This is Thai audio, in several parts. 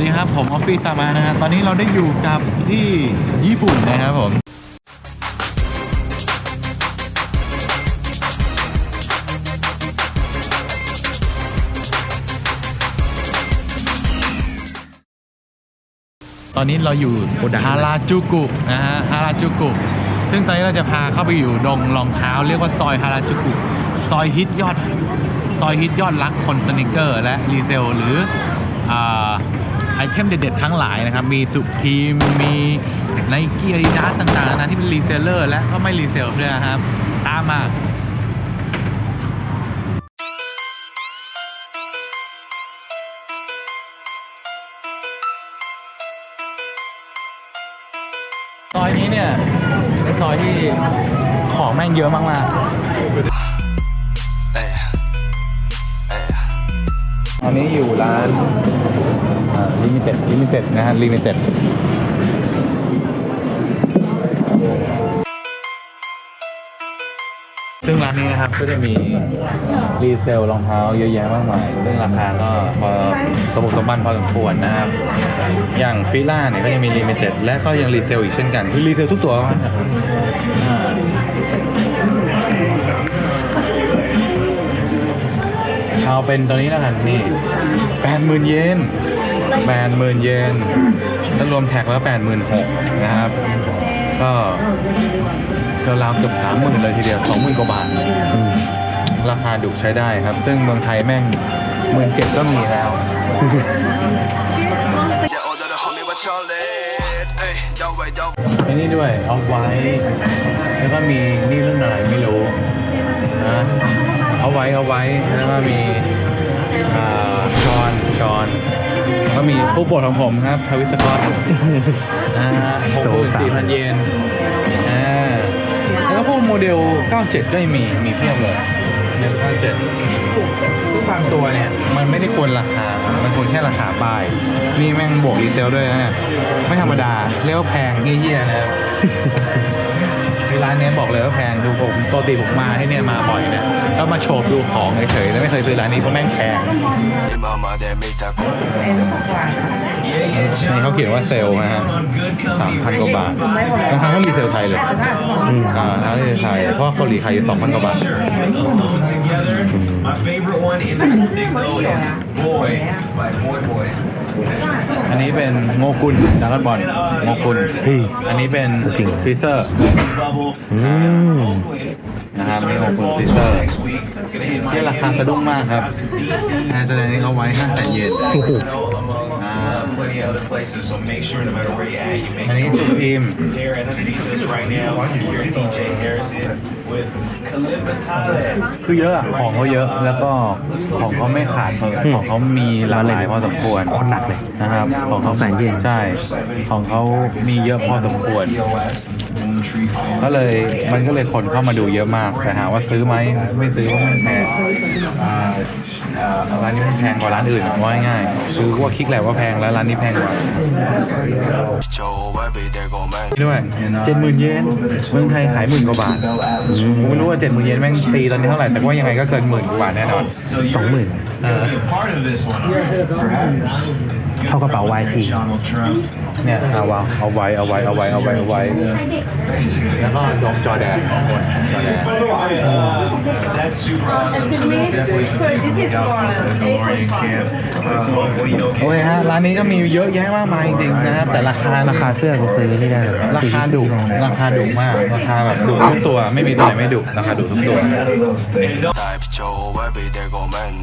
วัสดีครับ ผมออฟฟิศสามานะฮะตอนนี้เราได้อยู่กับที่ญี่ปุ่นนะครับผมตอนนี้เราอยู่ฮาราจูกุนะฮะฮาราจูกุซึ่งตอนนี้เราจะพาเข้าไปอยู่ดงรองเท้า เรียกว่าซอยฮาราจูกุซอยฮิตยอด ซอยฮิตยอดรักคนสนิเกอร์ และรีเซลหรืออ่า ทมเด็ดๆทั้งหลายนะครับ มีสุพีมมีไนกี้อาดิดาสต่างๆนานาที่เป็นรีเซลเลอร์และก็ไม่รีเซลด้วยนะครับ ตามมาซอยนี้เนี่ยเป็นซอยที่ของแม่งเยอะมากๆ อนนี้อยู่ร้านลิมิเต็ดลิมิเต็ดนะฮะลิมิเต็ดซึ่งร้านนี้นะครับก็จะมีรีเซลรองเท้าเยอะแยะมากมายซึ่งราคาก็พอสมบุกสมบันพอสมควรนะครับ อย่างฟิล่าเนี่ยก็ยังมีลิมิเต็ดและก็ยังรีเซลอีกเช่นกันคือรีเซลทุกตัวนะครับ เอาเป็นตัวนี้แล้วกันพี่แปดหมื่นเยนแปดหมื่นเยนถ้ารวมแท็กแล้วแปดหมื่นหกนะครับก็ราวเกือบสามหมื่นเลยทีเดียวสองหมื่นกว่าบาทราคาดุใช้ได้ครับ ซึ่งเมืองไทยแม่งหมื่นเจ็ดก็มีแล้วอ้นี่ด้วยออฟไว้ แล้วก็มีนี่เรุ่นอะไรไม่รู้ นะเอาไว้เอาไว้แล้วก็มีอ่าชอนชอนก็มีผู้โปรดของผมครับทวิสกอตอ่าหกหมื่นสี่พันเยนอ่าแล้วก็พวกโมเดล 97 ก็ยังมีมีเพียบเลยโมเดล97ทุกบางตัวเนี่ย มันไม่ได้ควรราคา มันควรแค่ราคาป้าย นี่แม่งบวกรีเซลด้วยนะเนี่ยไม่ธรรมดา เรียกว่าแพงเยี่ยๆนะค รับที่ร้านเนี้ยบอกเลยว่าแพงคือผมปกติผมมาที่เนี่ยมาบ่อยนะก็มาโฉบดูของเฉยๆแล้วไม่เคยซื้อร้านนี้เพราะแม่งแพง Your mama that make that นี่เขาเขียนว่าเซลล์นะฮะสามพันกว่าบาทราคาเท่ารีเซลไทยเลยอ่าเท่ารีเซลไทยเพราะว่าเกาหลีขายอยู่สองพันกว่าบาท My favorite one in the big though is Boy by Boy Boy. อันนี้เป็นโงกุลดากอนบอลโงกุลเฮ้ยอันนี้เป็นจริงฟิเซอร์ Bubble. อืมนะครับนี่ Starting โง their กุล fall ฟิเซอ show ร์ next week. It's gonna hit ที่ราคา Miami. สะดุ้งมากครับ DC. แอร์ตัวนี้เขาไว้5แสนเยน Sacramento, among uh, plenty of other places. So make sure no matter where you're at, you make อันนี้สุพีม there and underneath us right now. Here's DJ Harrison with Kalimba Thailand. คือเยอะอะของเขาเยอะแล้วก็ของเขาไม่ขาดของเขามีหลากหลายพอสมควรคนหนักเลยนะครับของสองแสนเยนใช่ ของเขามีเยอะพอสมควร ก็เลยมันก็เลยคนเข้ามาดูเยอะมาก แต่หาว่าซื้อไหมไม่ซื้อเพราะมันแพงอ่าร้านนี้มันแพงกว่าร้านอื่นว่าง่ายๆซื้อว่าคิดแหละว่าแพงแล้วร้านนี้แพงกว่า Joe, baby, they're gon' man. นี่ด้วยเจ็ดหมื่นเยนเมืองไทยขายหมื่นกว่าบาทผมไม่รู้ว่าเจ็ดหมื่นเยนแม่งตีตอนนี้เท่าไหร่ แต่ว่ายังไงก็เกินหมื่นกว่าบาทแน่นอนสองหมื่นเออ Be a part of this one. perhaps. เท่ากระเป๋า YT Donald Trump. เนี่ยเอาวางเอาไว้เอาไว้เอาไว้เอาไว้เอาไว้แล้วก็ดงจอแดนของคนจอแดน Uh, that's super awesome. So that's definitely something to look out for the Mandalorian camp. Uh, hopefully, you know, โอเคฮะร้านนี้ก็มีเยอะแยะมากมายจริงๆนะครับแต่ราคาราคาเสื้อกูซื้อไม่ได้เลยราคาดุราคาดุมาก ราคาแบบดุทุกตัวไม่มีตัวไหนไม่ดุราคาดุทุกตัว Type Joe, baby, they're gon' man.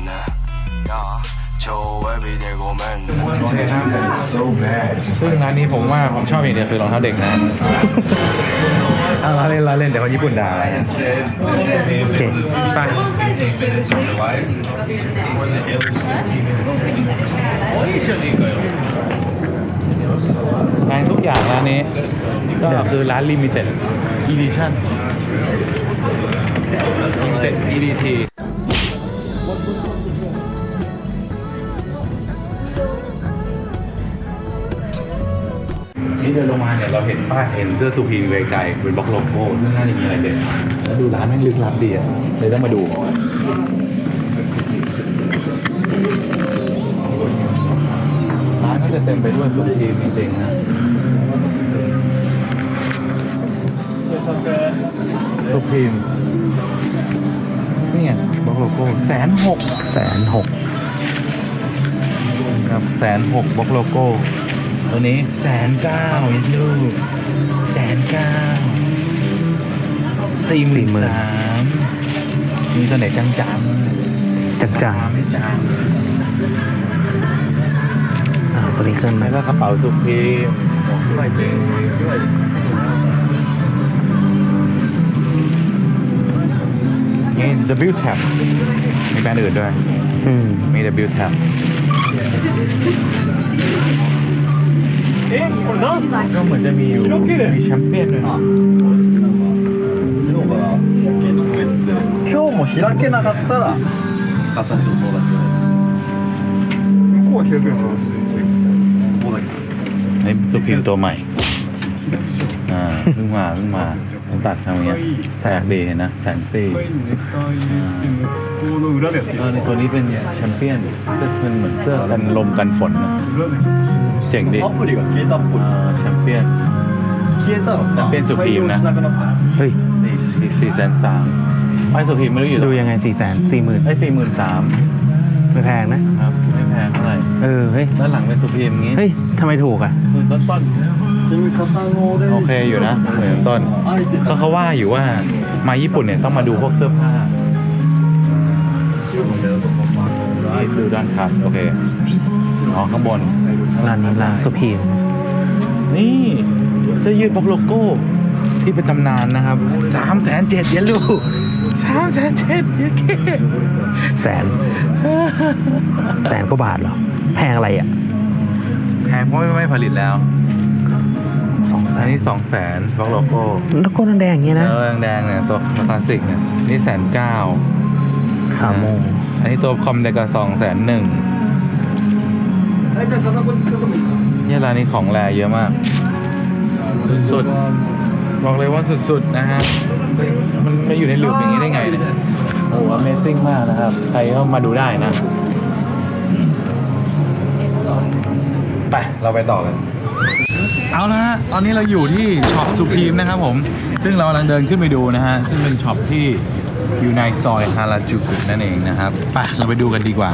Yeah, Joe, baby, they're gon' man. โอเคครับซึ่งร้านนี้ผมว่าผมชอบอย่างเดียวคือรองเท้าเด็กนะ เอาร้านเล่นร้านเล่นเดี๋ยวคนญี่ปุ่นด่าโอเคไปงานทุกอย่างร้านนี้ ก็คือร้านลิมิเต็ดอีดิชั่นลิมิเต็ด EDT เดินลงมาเนี่ยเราเห็นป้ายเห็นเสื้อซูพีไกลๆเป็นบล็อกโลโก้ซึ่งน่าจะมีอะไรเด็ดแล้วดูร้านแม่งลึกลับดีอะเลยต้องมาดูร้านก็จะจะเต็มไปด้วยสุพีมจริงๆนะสุพีมนี่ไงบล็อกโลโก้แสนหกแสนหกครับแสนหกบล็อกโลโก้ ตัวนี้แสนเก้ายินดูแสนเก้าสี่หมื่นสามมีเสน่ห์จังจังจังจังไม่จังอ่าตัวนี้ขึ้นไหมแล้วก็กระเป๋าสุพีมหมวกด้วยเจด้วยนี่ W Tab มีแบรนด์อื่นด้วยมมี W Tab ก็เหมือนจะมีอยู่ มีแชมเปี้ยนด้วยนะ 今日も開けなかったら買った人そうだけど向こうは開けるのここだけ ในสุพีมตัวใหม่ อ่า เพิ่งมาเพิ่งมาผมตัดทำอย่างเงี้ยแสกดีเห็นนะแสนสี่ ネクタイって向こうの裏でやって เออในตัวนี้เป็นแชมเปี้ยนก็เป็นเหมือนเสื้อกันลมกันฝนนะ 裏で เ จ๋งดิท็อปพูดดีกว่าเคียตพูดแชมเปี้ยนเคียต้าแชมเปี้ยนสุพีมนะเฮ้ยสี่แสนสามไอ้สุพีมไม่รู้อยู่ดูยังไงสี่แสนสี่หมื่นไอ้สี่หมื่นสามไม่แพงนะครับไม่แพงเท่าไหร่เออเฮ้ยด้านหลังเป็นสุพีมงี้เฮ้ยทำไมถูกอะต้นต้นโอเคอยู่นะเหมือนต้นก็เขาว่าอยู่ว่ามาญี่ปุ่นเนี่ยต้องมาดูพวกเสื้อผ้าดูด้านขับโอเคอ๋อข้างบน ร้านนี้ร้านสุพีมนี่เสื้อยืดบ็อกโลโก้ที่เป็นตำนานนะครับสามแสนเจ็ดเยนลูสามแสนเจ็ดเยนเคแสน แสนกว่าบาทเหรอ แพงอะไรอะ แพงเพราะไม่ผลิตแล้วสองแสอันนนี้สองแสนบ็อกโลโก้แล้วก็แดงๆอย่างเงี้ยนะเออแดงๆเนี่ยตัวคลาสสิกเนี่ยนี่แสนเก้า ขาโมงอันนี้ตัวคอมเดกสองแสนหนึ่ง เนี่ยร้านนี้ของแรเยอะมาก สุดๆบอกเลยว่าสุดๆนะฮะ มันมาอยู่ในหลืบอย่างนี้ได้ไงเนี่ยโอ้ Amazing มากนะครับ ใครก็มาดูได้นะ ไป เราไปต่อกันเอาละฮะ ตอนนี้เราอยู่ที่ช็อปสุพีมนะครับผม ซึ่งเรากำลังเดินขึ้นไปดูนะฮะ ซึ่งเป็นช็อปที่อยู่ในซอยฮาราจูกุนั่นเองนะครับ ไป เราไปดูกันดีกว่า